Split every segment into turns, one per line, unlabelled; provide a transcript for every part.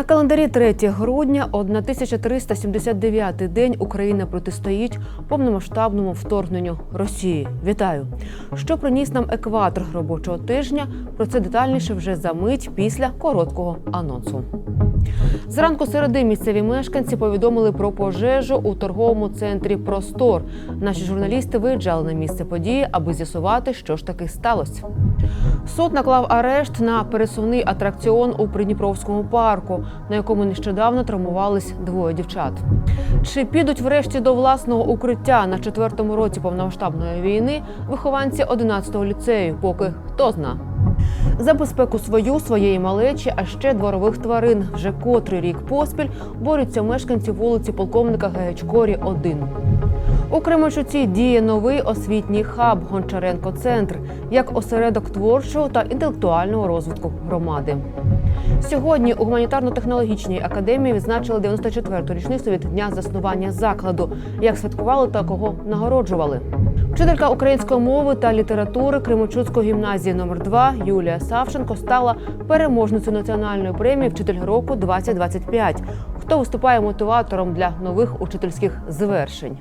На календарі 3 грудня 1379 день Україна протистоїть повномасштабному вторгненню Росії. Вітаю! Що приніс нам екватор робочого тижня? Про це детальніше вже за мить після короткого анонсу. Зранку середи місцеві мешканці повідомили про пожежу у торговому центрі Простор. Наші журналісти виїжджали на місце події, аби з'ясувати, що ж таки сталося. Суд наклав арешт на пересувний атракціон у Придніпровському парку, на якому нещодавно травмувались двоє дівчат. Чи підуть врешті до власного укриття на четвертому році повномасштабної війни вихованці 11-го ліцею? Поки хто зна. За безпеку свою, своєї малечі, а ще дворових тварин вже котрий рік поспіль борються мешканці вулиці полковника Гаячкорі 1. У Кременчуці діє новий освітній хаб Гончаренко Центр як осередок творчого та інтелектуального розвитку громади. Сьогодні у гуманітарно-технологічній академії відзначили 94-ту річницю від дня заснування закладу. Як святкували та кого нагороджували. Вчителька української мови та літератури Кременчуцької гімназії номер 2 Юлія Савченко стала переможницею національної премії Вчитель року 2025 Хто виступає мотиватором для нових учительських звершень?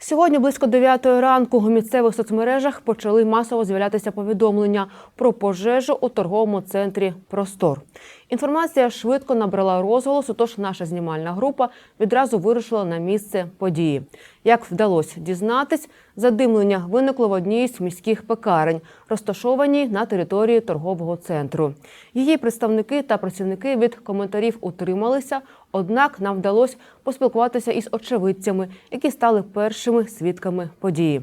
Сьогодні близько 9 ранку у місцевих соцмережах почали масово з'являтися повідомлення про пожежу у торговому центрі Простор. Інформація швидко набрала розголосу, тож наша знімальна група відразу вирушила на місце події. Як вдалося дізнатись, задимлення виникло в одній з міських пекарень, розташованій на території торгового центру. Її представники та працівники від коментарів утрималися, однак нам вдалося поспілкуватися із очевидцями, які стали першими свідками події.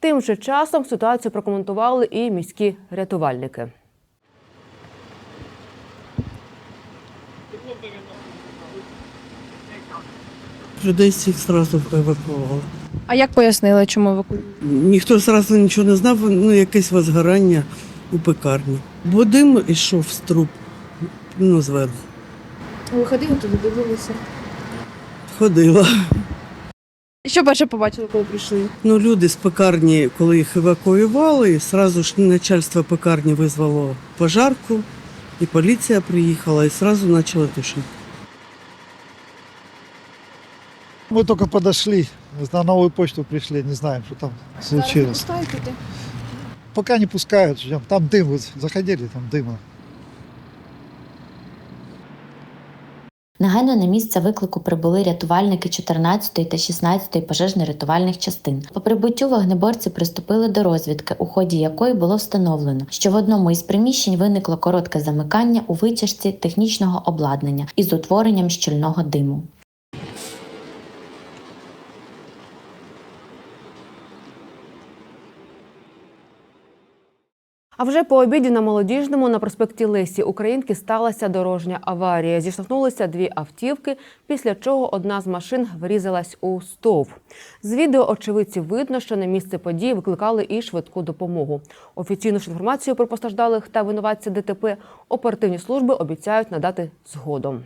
Тим же часом ситуацію прокоментували і міські рятувальники.
Людей всіх зразу евакуювали.
А як пояснили, чому евакуювали?
Ніхто зразу нічого не знав, ну якесь возгорання у пекарні. Бо дим йшов з труб, ну, зверху.
Ви ходили туди, дивилися.
Ходила.
Що перше побачили, коли прийшли?
Ну, люди з пекарні, коли їх евакуювали, зразу ж начальство пекарні визвало пожарку, і поліція приїхала, і зразу почали тушити.
Мы только подошли, на новую почту пришли, не знаем, что там случилось.
Пускають туди.
Пока не пускают, ждем. Там дым, вот заходили, там дыма.
Негайно на місце виклику прибули рятувальники 14-ї та 16-ї пожежно-рятувальних частин. По прибуттю вогнеборці приступили до розвідки, у ході якої було встановлено, що в одному із приміщень виникло коротке замикання у витяжці технічного обладнання із утворенням щільного диму.
А вже по обіді на молодіжному на проспекті Лесі Українки сталася дорожня аварія. Зіштовхнулися дві автівки, після чого одна з машин врізалась у стовп. З відео очевидців видно, що на місце події викликали і швидку допомогу. Офіційну ж інформацію про постраждалих та винуватця ДТП оперативні служби обіцяють надати згодом.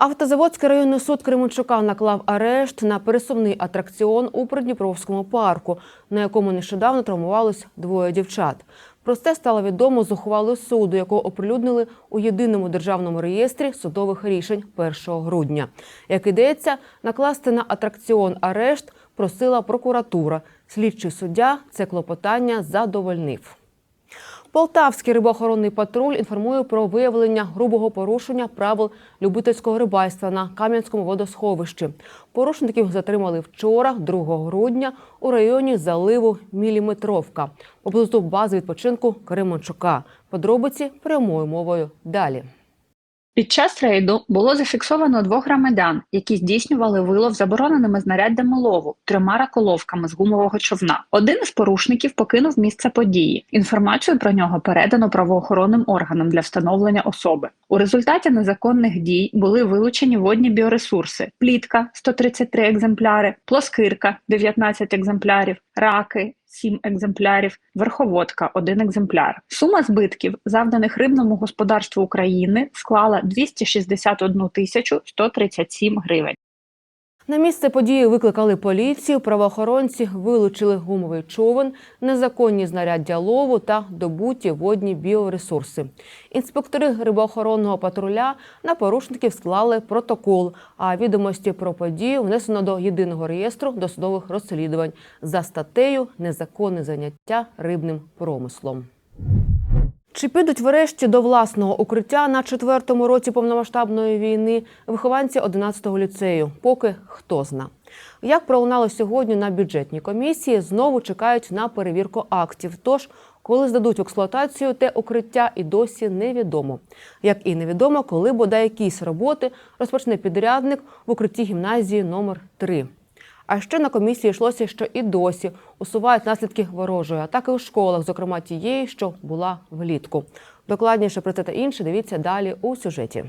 Автозаводський районний суд Кременчука наклав арешт на пересувний атракціон у Придніпровському парку, на якому нещодавно травмувалось двоє дівчат. Про це стало відомо з ухвали суду, яку оприлюднили у єдиному державному реєстрі судових рішень 1 грудня. Як ідеться, накласти на атракціон арешт просила прокуратура. Слідчий суддя це клопотання задовольнив. Полтавський рибоохоронний патруль інформує про виявлення грубого порушення правил любительського рибальства на Кам'янському водосховищі. Порушників затримали вчора, 2 грудня, у районі заливу Міліметровка поблизу бази відпочинку Кременчука. Подробиці прямою мовою далі.
Під час рейду було зафіксовано двох громадян, які здійснювали вилов забороненими знаряддями лову трьома раколовками з гумового човна. Один із порушників покинув місце події. Інформацію про нього передано правоохоронним органам для встановлення особи. У результаті незаконних дій були вилучені водні біоресурси: плітка 133 екземпляри, плоскирка 19 екземплярів, раки 7 екземплярів, верховодка 1 екземпляр. Сума збитків, завданих рибному господарству України, склала 261 тисячу 137 гривень.
На місце події викликали поліцію. Правоохоронці вилучили гумовий човен, незаконні знаряддя лову та добуті водні біоресурси. Інспектори рибоохоронного патруля на порушників склали протокол. А відомості про подію внесено до єдиного реєстру досудових розслідувань за статтею Незаконне заняття рибним промислом. Чи підуть врешті до власного укриття на четвертому році повномасштабної війни вихованці 11-го ліцею? Поки хто зна. Як пролунало сьогодні на бюджетній комісії, знову чекають на перевірку актів. Тож, коли здадуть в експлуатацію те укриття, і досі невідомо. Як і невідомо, коли бодай якісь роботи розпочне підрядник в укритті гімназії номер 3 а ще на комісії йшлося, що і досі усувають наслідки ворожої атаки у школах, зокрема тієї, що була влітку. Докладніше про це та інше дивіться далі у сюжеті.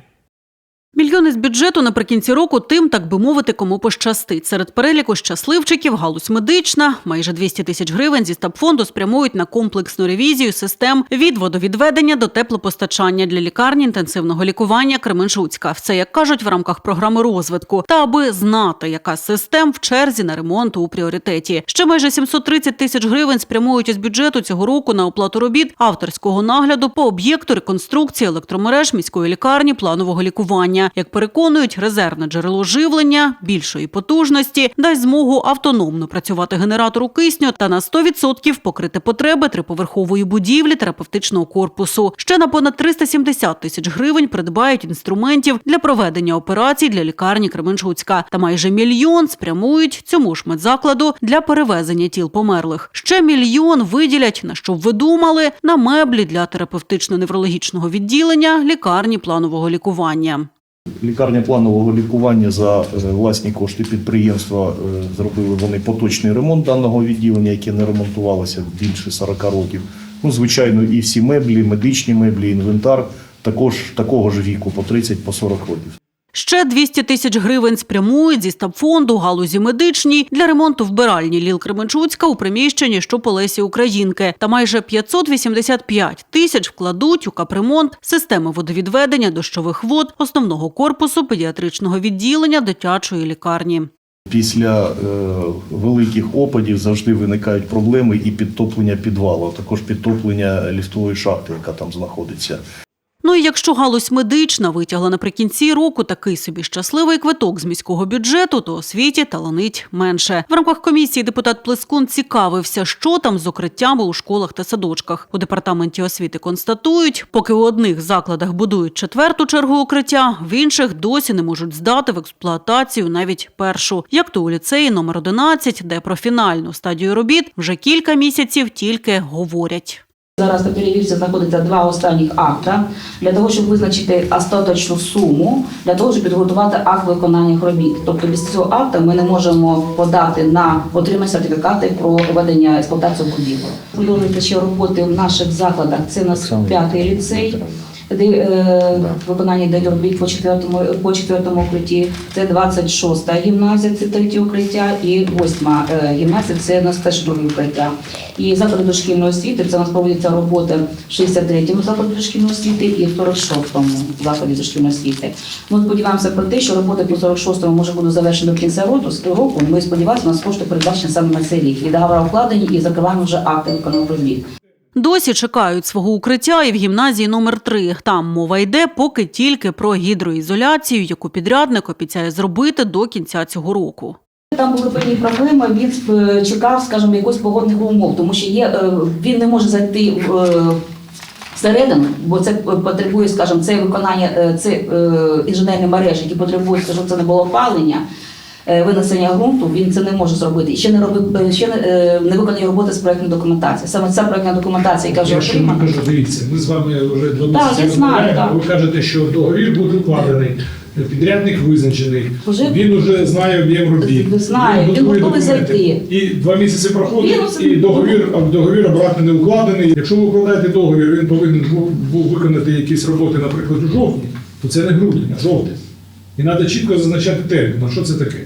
Мільйони з бюджету наприкінці року тим, так би мовити, кому пощастить. Серед переліку щасливчиків галузь медична. Майже 200 тисяч гривень зі стабфонду спрямують на комплексну ревізію систем від водовідведення до теплопостачання для лікарні інтенсивного лікування Кременчуцька. Все, як кажуть, в рамках програми розвитку. Та аби знати, яка з систем в черзі на ремонт у пріоритеті. Ще майже 730 тисяч гривень спрямують із бюджету цього року на оплату робіт авторського нагляду по об'єкту реконструкції електромереж міської лікарні планового лікування. Як переконують, резервне джерело живлення більшої потужності дасть змогу автономно працювати генератору кисню та на 100% покрити потреби триповерхової будівлі терапевтичного корпусу. Ще на понад 370 тисяч гривень придбають інструментів для проведення операцій для лікарні Кременчуцька. Та майже мільйон спрямують цьому ж медзакладу для перевезення тіл померлих. Ще мільйон виділять на що ви думали на меблі для терапевтично-неврологічного відділення лікарні планового лікування.
Лікарня планового лікування за е, власні кошти підприємства е, зробили вони поточний ремонт даного відділення, яке не ремонтувалося більше 40 років. Ну, звичайно, і всі меблі, медичні меблі, інвентар також такого ж віку, по 30 по 40 років.
Ще 200 тисяч гривень спрямують зі стабфонду галузі медичній для ремонту вбиральні Ліл Кременчуцька у приміщенні, що по Лесі Українки. Та майже 585 тисяч вкладуть у капремонт системи водовідведення дощових вод основного корпусу педіатричного відділення дитячої лікарні.
Після е, великих опадів завжди виникають проблеми і підтоплення підвалу, а також підтоплення ліфтової шахти, яка там знаходиться.
Ну і якщо галузь медична витягла наприкінці року такий собі щасливий квиток з міського бюджету, то освіті таланить менше. В рамках комісії депутат Плескун цікавився, що там з укриттями у школах та садочках. У департаменті освіти констатують, поки у одних закладах будують четверту чергу укриття, в інших досі не можуть здати в експлуатацію навіть першу, як то у ліцеї номер 11, де про фінальну стадію робіт вже кілька місяців тільки говорять.
Зараз на перевірці знаходиться два останніх акта для того, щоб визначити остаточну суму, для того, щоб підготувати акт виконання робіт. Тобто без цього акта ми не можемо подати на отримання сертифікати про проведення експлуатації будівлі. Продовжують ще роботи в наших закладах. Це у нас п'ятий ліцей. Е, виконання йде робіт по четвертому по четвертому укритті. Це 26-та гімназія, це третє укриття, і 8-ма е, гімназія це у нас теж друге укриття. І заклади дошкільної освіти це у нас проводиться робота в 63-му закладі дошкільної освіти і в 46-му закладі дошкільної освіти. Ми сподіваємося про те, що робота по 46-му може бути завершена до кінця року. року. Ми сподіваємося, у нас кошти передбачені саме на цей рік. І договори укладені, і закриваємо вже акти виконаних робіт.
Досі чекають свого укриття і в гімназії номер 3 Там мова йде поки тільки про гідроізоляцію, яку підрядник обіцяє зробити до кінця цього року.
Там були певні проблеми. Він е, чекав, скажімо, якось погодних умов, тому що є е, він не може зайти в. е, Всередину, бо це потребує, скажімо, це виконання це інженерні мережі, які потребують, скажімо, це не було опалення, винесення ґрунту. Він це не може зробити. І ще не робив е, ще не, е, не виконує роботи з проектної документації. Саме ця проектна документація, яка вже
Я ще не
отримана.
кажу, дивіться, ми з вами вже два
Так,
місяці
я знаю,
розмовляємо,
так.
ви кажете, що договір буде укладений, підрядник визначений,
Вже-
він вже знає об'єм робіт.
Знає, він
готує
готовий
документи.
зайти.
І два місяці проходить,
Він оце-
і договір, а договір обратно не укладений. Якщо ви укладаєте договір, він повинен був, був виконати якісь роботи, наприклад, у жовтні, то це не грудень, а жовтень. І треба чітко зазначати термін. А що це таке?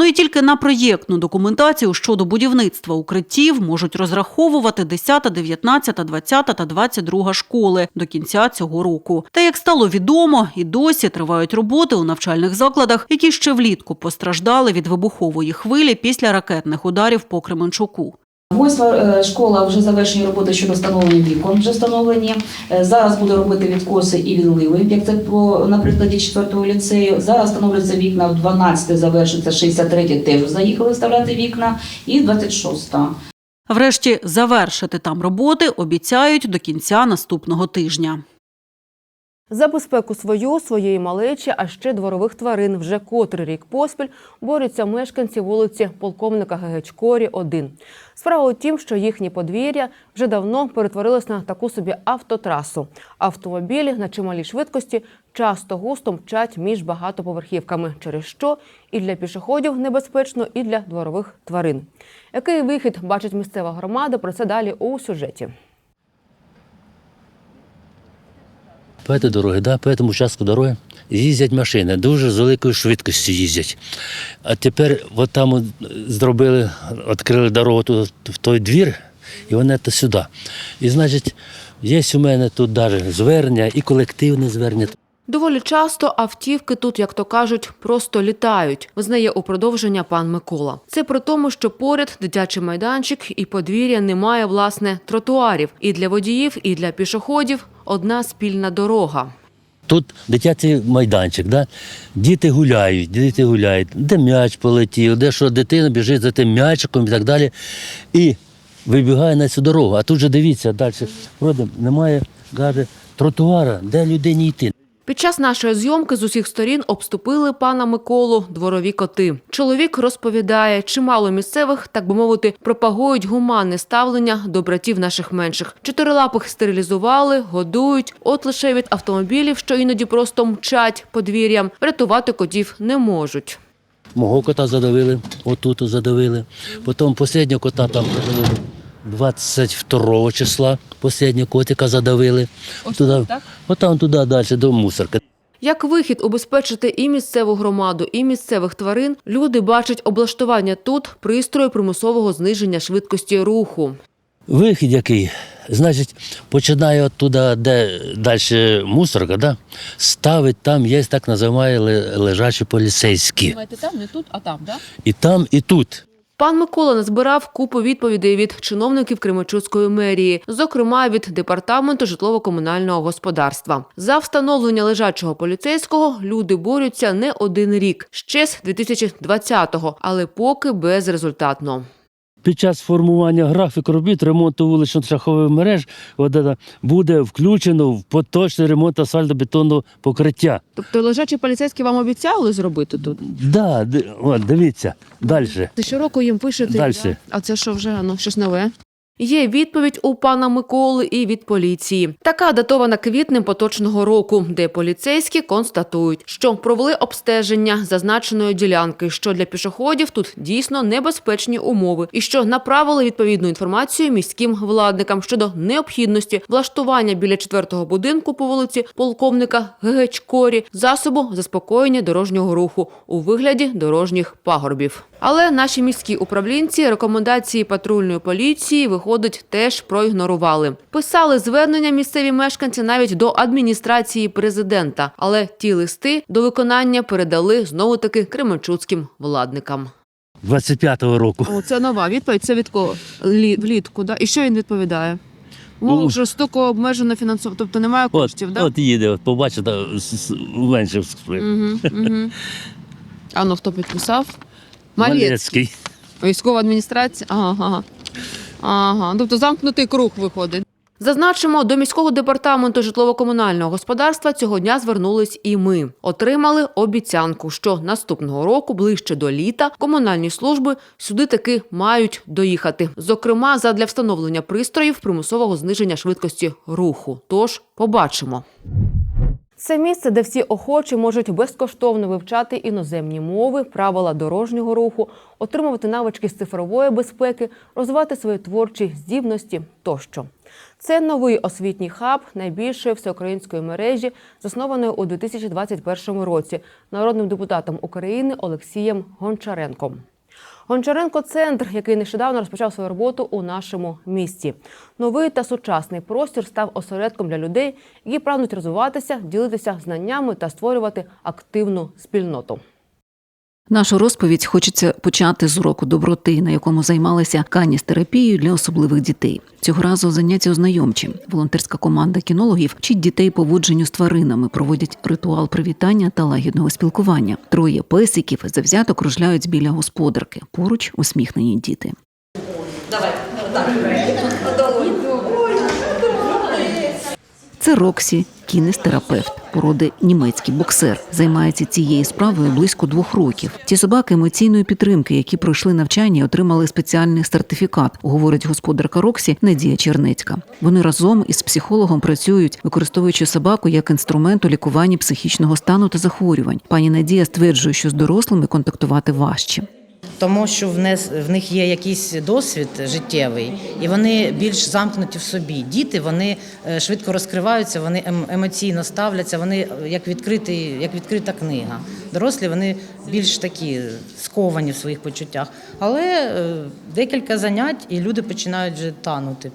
Ну і тільки на проєктну документацію щодо будівництва укриттів можуть розраховувати 10, 19, 20 та 22 школи до кінця цього року. Та як стало відомо, і досі тривають роботи у навчальних закладах, які ще влітку постраждали від вибухової хвилі після ракетних ударів по Кременчуку.
Восьма е, школа вже завершені роботи щодо встановлення вікон. Вже встановлені. Е, Зараз буде робити відкоси і відливи, як це по на прикладі 4-го ліцею. Зараз встановлюються вікна в 12 завершиться 63 теж заїхали вставляти вікна, і 26-та.
Врешті завершити там роботи обіцяють до кінця наступного тижня.
За безпеку свою, своєї малечі, а ще дворових тварин вже котрий рік поспіль борються мешканці вулиці полковника Гегечкорі 1. Справа у тім, що їхні подвір'я вже давно перетворилось на таку собі автотрасу. Автомобілі на чималій швидкості часто густо мчать між багатоповерхівками, через що і для пішоходів небезпечно, і для дворових тварин. Який вихід бачить місцева громада? Про це далі у сюжеті.
По этой дороге, да, по этому участку дороги їздять машини, дуже з великою швидкістю їздять. А тепер от там от зробили, відкрили дорогу тут, в той двір, і вони то сюди. І значить, є у мене тут навіть звернення і колективне звернення.
Доволі часто автівки тут, як то кажуть, просто літають, визнає у продовження пан Микола. Це при тому, що поряд дитячий майданчик і подвір'я немає власне тротуарів і для водіїв, і для пішоходів одна спільна дорога.
Тут дитячий майданчик, да? діти гуляють, діти гуляють, де м'яч полетів, де що дитина біжить за тим м'ячиком і так далі. І вибігає на цю дорогу. А тут же дивіться, далі вроде немає каже, тротуара, де людині йти.
Під час нашої зйомки з усіх сторін обступили пана Миколу дворові коти. Чоловік розповідає, чимало місцевих, так би мовити, пропагують гуманне ставлення до братів наших менших. Чотирилапих стерилізували, годують. От лише від автомобілів, що іноді просто мчать подвір'ям, врятувати котів не можуть.
Мого кота задавили, отут задавили. Потім останнього кота там задавили 22 числа, останнього котика задавили. туди, Отам туди далі до мусорки.
Як вихід убезпечити і місцеву громаду, і місцевих тварин, люди бачать облаштування тут пристрою примусового зниження швидкості руху.
Вихід який? Значить, починає оттуда, де далі мусорка, да? ставить там є так називаємо лежачі поліцейські.
там, не тут, а там, так?
І там, і тут.
Пан Микола назбирав купу відповідей від чиновників Кременчуцької мерії, зокрема від департаменту житлово-комунального господарства. За встановлення лежачого поліцейського люди борються не один рік, ще з 2020-го, але поки безрезультатно.
Під час формування графік робіт ремонту вулично-шахових мереж буде включено в поточний ремонт асфальтобетонного покриття.
Тобто лежачі поліцейські вам обіцяли зробити тут?
Да, от, дивіться, далі.
Щороку їм пишете.
Дальше.
да? А це що вже ну, щось нове?
Є відповідь у пана Миколи і від поліції. Така датована квітнем поточного року, де поліцейські констатують, що провели обстеження зазначеної ділянки, що для пішоходів тут дійсно небезпечні умови, і що направили відповідну інформацію міським владникам щодо необхідності влаштування біля четвертого будинку по вулиці полковника Гегечкорі засобу заспокоєння дорожнього руху у вигляді дорожніх пагорбів. Але наші міські управлінці рекомендації патрульної поліції виходить теж проігнорували. Писали звернення місцеві мешканці навіть до адміністрації президента, але ті листи до виконання передали знову таки кременчуцьким владникам.
25-го року.
О, це нова відповідь. Це від кого? Лі- Влітку, да? І що він відповідає?
Ну.
жорстоко обмежено фінансово, тобто немає
От,
коштів, да?
от їде, от, побачите, менше.
Угу, угу. А ну хто підписав? Малецький.
Малецький.
Військова адміністрація. Ага, ага. Ага. Тобто замкнутий круг виходить.
Зазначимо, до міського департаменту житлово-комунального господарства цього дня звернулись і ми. Отримали обіцянку, що наступного року, ближче до літа, комунальні служби сюди таки мають доїхати. Зокрема, задля встановлення пристроїв примусового зниження швидкості руху. Тож побачимо. Це місце, де всі охочі можуть безкоштовно вивчати іноземні мови, правила дорожнього руху, отримувати навички з цифрової безпеки, розвивати свої творчі здібності тощо. Це новий освітній хаб найбільшої всеукраїнської мережі, заснованої у 2021 році народним депутатом України Олексієм Гончаренком. Гончаренко центр, який нещодавно розпочав свою роботу у нашому місті. Новий та сучасний простір став осередком для людей, які прагнуть розвиватися, ділитися знаннями та створювати активну спільноту.
Нашу розповідь хочеться почати з уроку доброти, на якому займалися каністерапією для особливих дітей. Цього разу заняття ознайомчі. Волонтерська команда кінологів вчить дітей поводженню з тваринами, проводять ритуал привітання та лагідного спілкування. Троє песиків завзято кружляють біля господарки. Поруч усміхнені діти. Це Роксі, кінестерапевт, породи німецький боксер. Займається цією справою близько двох років. Ці собаки емоційної підтримки, які пройшли навчання, отримали спеціальний сертифікат, говорить господарка Роксі Надія Чернецька. Вони разом із психологом працюють, використовуючи собаку як інструмент у лікуванні психічного стану та захворювань. Пані Надія стверджує, що з дорослими контактувати важче.
Тому що в них, є якийсь досвід життєвий, і вони більш замкнуті в собі. Діти вони е, швидко розкриваються, вони ем- емоційно ставляться, вони е, як відкритий, як відкрита книга. Дорослі вони більш такі сковані в своїх почуттях. Але е, декілька занять, і люди починають вже танути.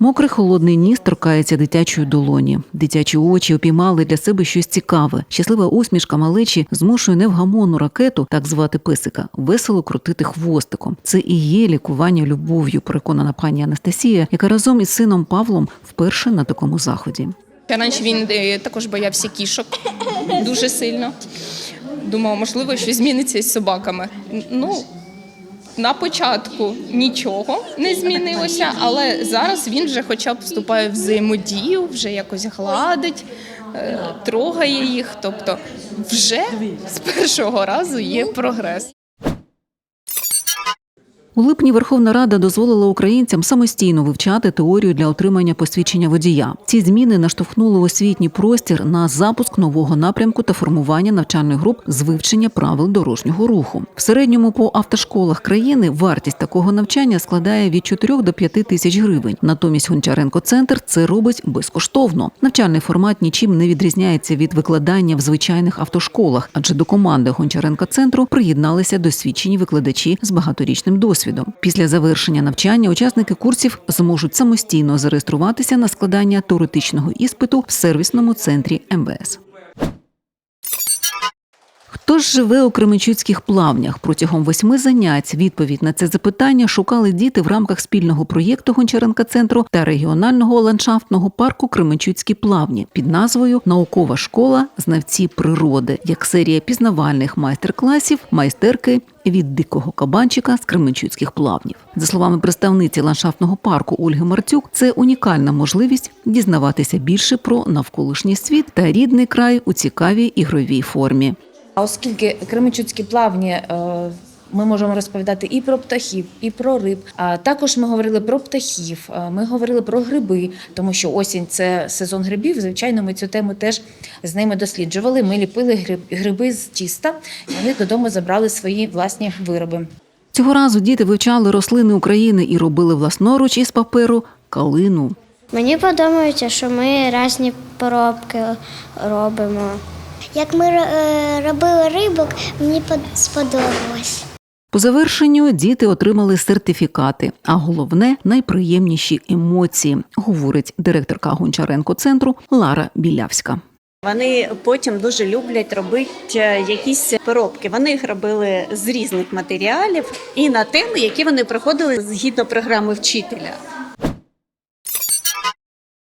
Мокрий холодний ніс торкається дитячої долоні. Дитячі очі опіймали для себе щось цікаве. Щаслива усмішка малечі змушує невгамонну ракету, так звати песика, весело крутити хвостиком. Це і є лікування любов'ю, переконана пані Анастасія, яка разом із сином Павлом вперше на такому заході.
Раніше він е, також боявся кішок дуже сильно. Думав, можливо, щось зміниться із собаками. Ну, на початку нічого не змінилося, але зараз він вже хоча б вступає в взаємодію, вже якось гладить, е, трогає їх. Тобто вже з першого разу є прогрес.
У липні Верховна Рада дозволила українцям самостійно вивчати теорію для отримання посвідчення водія. Ці зміни наштовхнули освітній простір на запуск нового напрямку та формування навчальних груп з вивчення правил дорожнього руху. В середньому по автошколах країни вартість такого навчання складає від 4 до 5 тисяч гривень. Натомість Гончаренко центр це робить безкоштовно. Навчальний формат нічим не відрізняється від викладання в звичайних автошколах, адже до команди Гончаренко центру приєдналися досвідчені викладачі з багаторічним досвідом. Після завершення навчання учасники курсів зможуть самостійно зареєструватися на складання теоретичного іспиту в сервісному центрі МВС. Хто ж живе у Кременчуцьких плавнях? Протягом восьми занять відповідь на це запитання шукали діти в рамках спільного проєкту Гончаренка центру та регіонального ландшафтного парку Кременчуцькі плавні під назвою Наукова школа знавці природи, як серія пізнавальних майстер-класів, майстерки від дикого кабанчика з Кременчуцьких плавнів. За словами представниці ландшафтного парку Ольги Мартюк, це унікальна можливість дізнаватися більше про навколишній світ та рідний край у цікавій ігровій формі.
А оскільки Кременчуцькі плавні. е, Ми можемо розповідати і про птахів, і про риб. А також ми говорили про птахів, е, ми говорили про гриби, тому що осінь це сезон грибів. Звичайно, ми цю тему теж з ними досліджували. Ми ліпили гриб- гриби з тіста, і вони додому забрали свої власні вироби.
Цього разу діти вивчали рослини України і робили власноруч із паперу калину.
Мені подобається, що ми різні поробки робимо. Як ми е, робили рибок, мені под- сподобалось.
По завершенню діти отримали сертифікати, а головне найприємніші емоції, говорить директорка Гончаренко центру Лара Білявська.
Вони потім дуже люблять робити е, якісь поробки. Вони їх робили з різних матеріалів і на теми, які вони проходили згідно програми вчителя.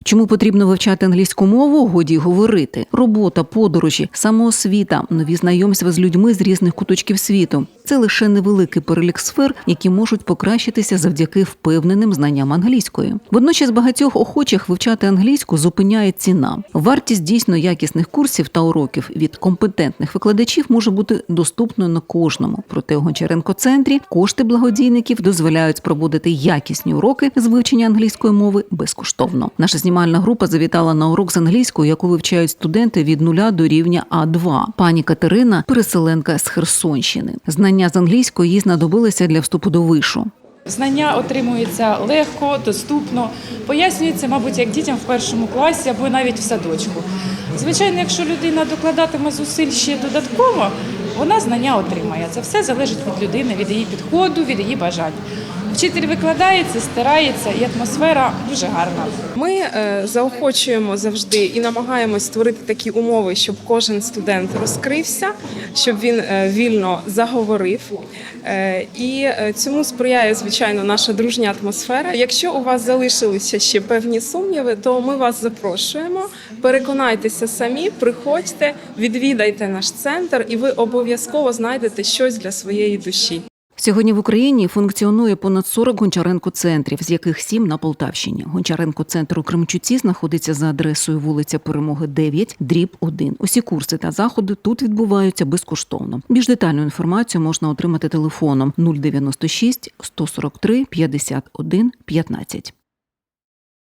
Чому потрібно вивчати англійську мову? Годі говорити. Робота, подорожі, самоосвіта, нові знайомства з людьми з різних куточків світу. Це лише невеликий перелік сфер, які можуть покращитися завдяки впевненим знанням англійської. Водночас багатьох охочих вивчати англійську зупиняє ціна. Вартість дійсно якісних курсів та уроків від компетентних викладачів може бути доступною на кожному. Проте у Гончаренко центрі кошти благодійників дозволяють проводити якісні уроки з вивчення англійської мови безкоштовно. Наша знімальна група завітала на урок з англійської, яку вивчають студенти від нуля до рівня А2. Пані Катерина переселенка з Херсонщини. Знання з англійської їй знадобилися для вступу до вишу.
Знання отримуються легко, доступно, пояснюється, мабуть, як дітям в першому класі або навіть в садочку. Звичайно, якщо людина докладатиме зусиль ще додатково, вона знання отримає. Це все залежить від людини, від її підходу, від її бажань. Вчитель викладається, старається, і атмосфера дуже гарна.
Ми е, заохочуємо завжди і намагаємось створити такі умови, щоб кожен студент розкрився, щоб він е, вільно заговорив. Е, І цьому сприяє звичайно наша дружня атмосфера. Якщо у вас залишилися ще певні сумніви, то ми вас запрошуємо. Переконайтеся самі, приходьте, відвідайте наш центр, і ви обов'язково знайдете щось для своєї душі.
Сьогодні в Україні функціонує понад 40 Гончаренко-центрів, з яких 7 на Полтавщині. Гончаренко-центр у Кремчуці знаходиться за адресою вулиця Перемоги 9, дріб 1. Усі курси та заходи тут відбуваються безкоштовно. Більш детальну інформацію можна отримати телефоном 096 143 51 15.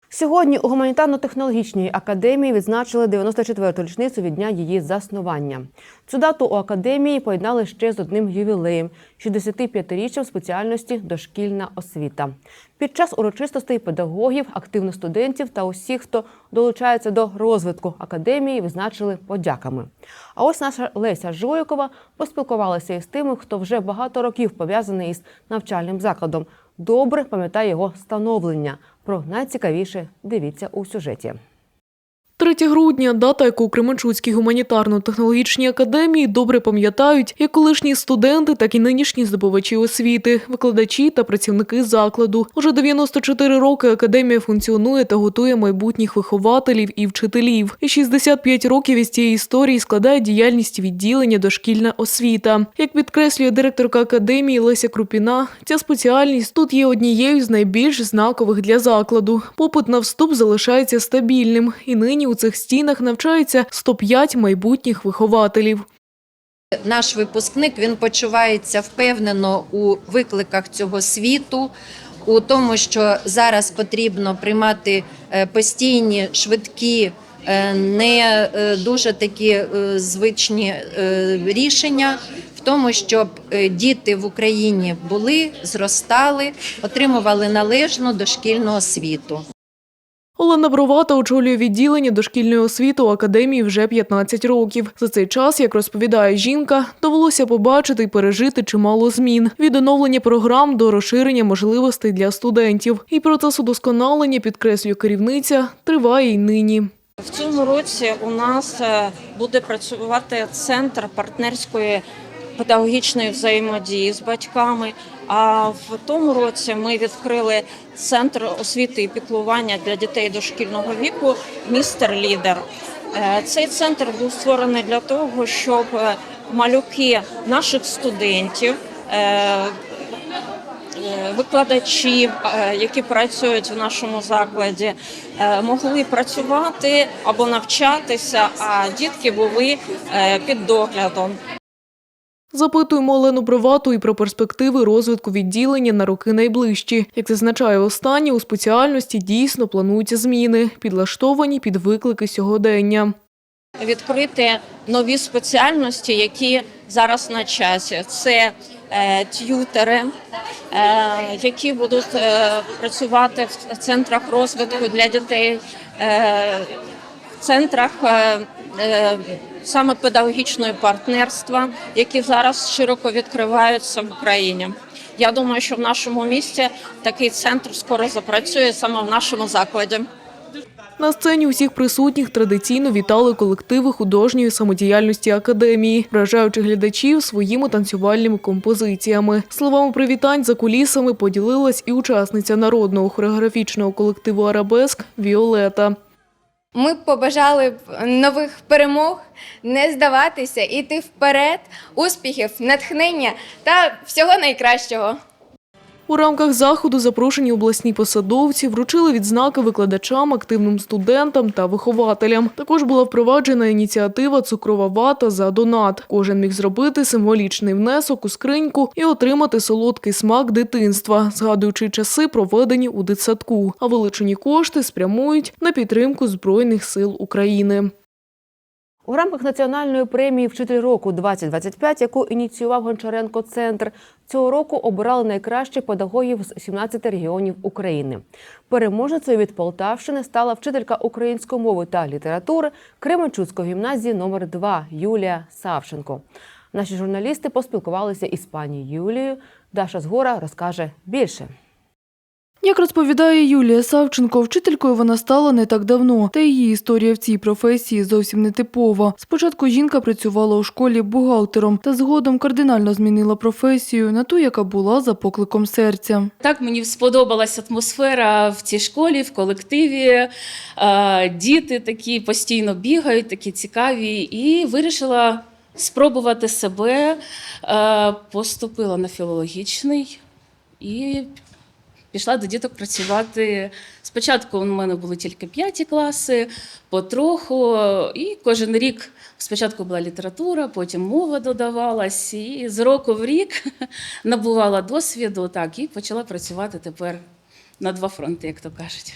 Сьогодні у гуманітарно-технологічній академії відзначили 94-ту річницю від дня її заснування. Цю дату у академії поєднали ще з одним ювілеєм 65-річчям спеціальності дошкільна освіта. Під час урочистостей педагогів, активних студентів та усіх, хто долучається до розвитку академії, відзначили подяками. А ось наша Леся Жойкова поспілкувалася із тими, хто вже багато років пов'язаний із навчальним закладом. Добре пам'ятає його становлення. Про найцікавіше дивіться у сюжеті.
3 грудня дата, яку у Кременчуцькій гуманітарно-технологічній академії добре пам'ятають як колишні студенти, так і нинішні здобувачі освіти, викладачі та працівники закладу. Уже 94 роки академія функціонує та готує майбутніх вихователів і вчителів. І 65 років із цієї історії складає діяльність відділення дошкільна освіта. Як підкреслює директорка академії Леся Крупіна, ця спеціальність тут є однією з найбільш знакових для закладу. Попит на вступ залишається стабільним, і нині у цих стінах навчаються 105 майбутніх вихователів.
Наш випускник він почувається впевнено у викликах цього світу, у тому, що зараз потрібно приймати е, постійні, швидкі, е, не е, дуже такі звичні рішення. В тому, щоб діти в Україні були, зростали, отримували належну дошкільну освіту.
Олена Бровата очолює відділення дошкільної освіти у академії вже 15 років. За цей час, як розповідає жінка, довелося побачити і пережити чимало змін від оновлення програм до розширення можливостей для студентів. І процес удосконалення, підкреслює керівниця, триває й нині.
В цьому році у нас е, буде працювати центр партнерської педагогічної взаємодії з батьками. А в тому році ми відкрили центр освіти і піклування для дітей дошкільного віку Містер Лідер. Е, Цей центр був створений для того, щоб е, малюки наших студентів. е, Викладачі, які працюють в нашому закладі, могли працювати або навчатися, а дітки були під доглядом.
Запитуємо Олену Бровату і про перспективи розвитку відділення на роки найближчі. Як зазначає останнє, у спеціальності дійсно плануються зміни, підлаштовані під виклики сьогодення.
Відкрити нові спеціальності, які зараз на часі. Це е, т'ютери, е, які будуть е, працювати в центрах розвитку для дітей, е, в центрах е, е, саме педагогічного партнерства, які зараз широко відкриваються в Україні. Я думаю, що в нашому місті такий центр скоро запрацює саме в нашому закладі.
На сцені усіх присутніх традиційно вітали колективи художньої самодіяльності академії, вражаючи глядачів своїми танцювальними композиціями. Словами привітань за кулісами поділилась і учасниця народного хореографічного колективу Арабеск Віолета.
Ми побажали б нових перемог, не здаватися, іти вперед, успіхів, натхнення та всього найкращого.
У рамках заходу запрошені обласні посадовці вручили відзнаки викладачам, активним студентам та вихователям. Також була впроваджена ініціатива Цукрова вата за донат. Кожен міг зробити символічний внесок у скриньку і отримати солодкий смак дитинства, згадуючи часи, проведені у дитсадку. А вилучені кошти спрямують на підтримку Збройних сил України.
У рамках національної премії Вчитель року 2025, яку ініціював Гончаренко Центр, цього року обирали найкращих педагогів з 17 регіонів України. Переможницею від Полтавщини стала вчителька української мови та літератури Кременчуцької гімназії номер 2 Юлія Савченко. Наші журналісти поспілкувалися із пані Юлією. Даша Згора розкаже більше.
Як розповідає Юлія Савченко, вчителькою вона стала не так давно, та її історія в цій професії зовсім не типова. Спочатку жінка працювала у школі бухгалтером та згодом кардинально змінила професію на ту, яка була за покликом серця.
Так мені сподобалась атмосфера в цій школі, в колективі. Е, Діти такі постійно бігають, такі цікаві, і вирішила спробувати себе. Е, Поступила на філологічний і пішла до діток працювати. Спочатку у мене були тільки п'яті класи, потроху, і кожен рік спочатку була література, потім мова додавалась, і з року в рік набувала досвіду так, і почала працювати тепер на два фронти, як то кажуть.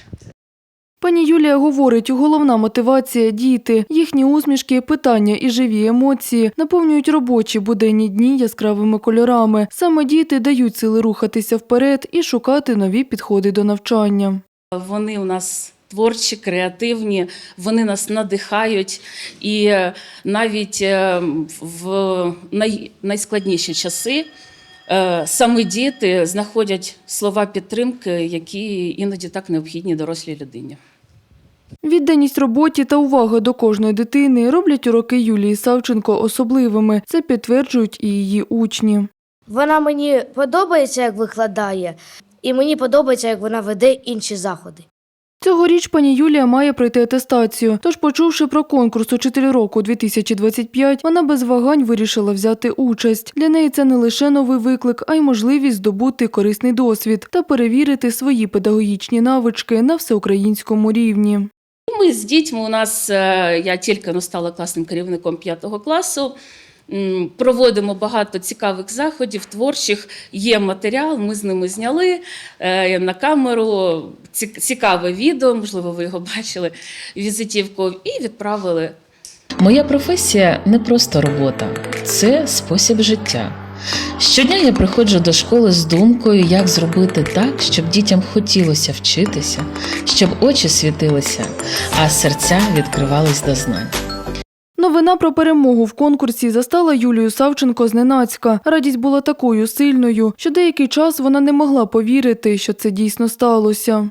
Пані Юлія говорить, головна мотивація діти, їхні усмішки, питання і живі емоції наповнюють робочі буденні дні яскравими кольорами. Саме діти дають сили рухатися вперед і шукати нові підходи до навчання.
Вони у нас творчі, креативні, вони нас надихають. І е, навіть е, в найскладніші часи е, саме діти знаходять слова підтримки, які іноді так необхідні дорослій людині.
Відданість роботі та увага до кожної дитини роблять уроки Юлії Савченко особливими. Це підтверджують і її учні.
Вона мені подобається, як викладає, і мені подобається, як вона веде інші заходи.
Цьогоріч пані Юлія має пройти атестацію. Тож, почувши про конкурс «Учитель року 2025, вона без вагань вирішила взяти участь. Для неї це не лише новий виклик, а й можливість здобути корисний досвід та перевірити свої педагогічні навички на всеукраїнському рівні.
Ми з дітьми у нас е, я тільки ну, стала класним керівником п'ятого класу. Проводимо багато цікавих заходів, творчих. Є матеріал, ми з ними зняли е, на камеру. Цікаве відео, можливо, ви його бачили, візитівку, і відправили.
Моя професія не просто робота, це спосіб життя. Щодня я приходжу до школи з думкою, як зробити так, щоб дітям хотілося вчитися, щоб очі світилися, а серця відкривались до знань.
Новина про перемогу в конкурсі застала Юлію Савченко зненацька. Радість була такою сильною, що деякий час вона не могла повірити, що це дійсно сталося.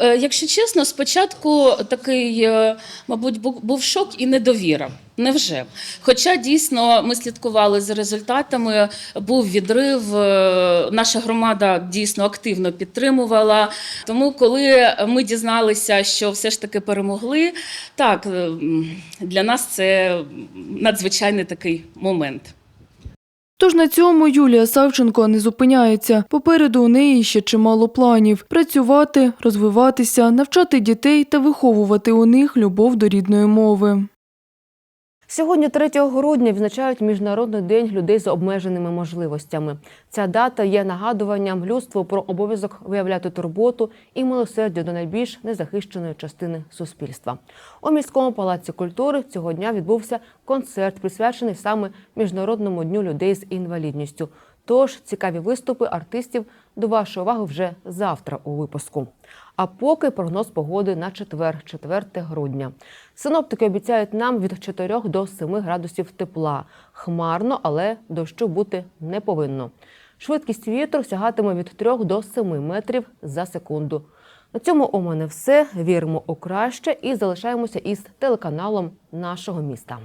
Е, Якщо чесно, спочатку такий, е, мабуть, був шок і недовіра. Невже? Хоча дійсно ми слідкували за результатами, був відрив, е, наша громада дійсно активно підтримувала. Тому, коли ми дізналися, що все ж таки перемогли, так е, для нас це надзвичайний такий момент.
Тож на цьому Юлія Савченко не зупиняється. Попереду у неї ще чимало планів: працювати, розвиватися, навчати дітей та виховувати у них любов до рідної мови.
Сьогодні, 3 грудня, відзначають Міжнародний день людей з обмеженими можливостями. Ця дата є нагадуванням людству про обов'язок виявляти турботу і милосердя до найбільш незахищеної частини суспільства. У міському палаці культури цього дня відбувся концерт, присвячений саме Міжнародному дню людей з інвалідністю. Тож цікаві виступи артистів до вашої уваги вже завтра у випуску. А поки прогноз погоди на четвер, 4 грудня. Синоптики обіцяють нам від 4 до 7 градусів тепла. Хмарно, але дощу бути не повинно. Швидкість вітру сягатиме від 3 до 7 метрів за секунду. На цьому у мене все. Віримо у краще і залишаємося із телеканалом нашого міста.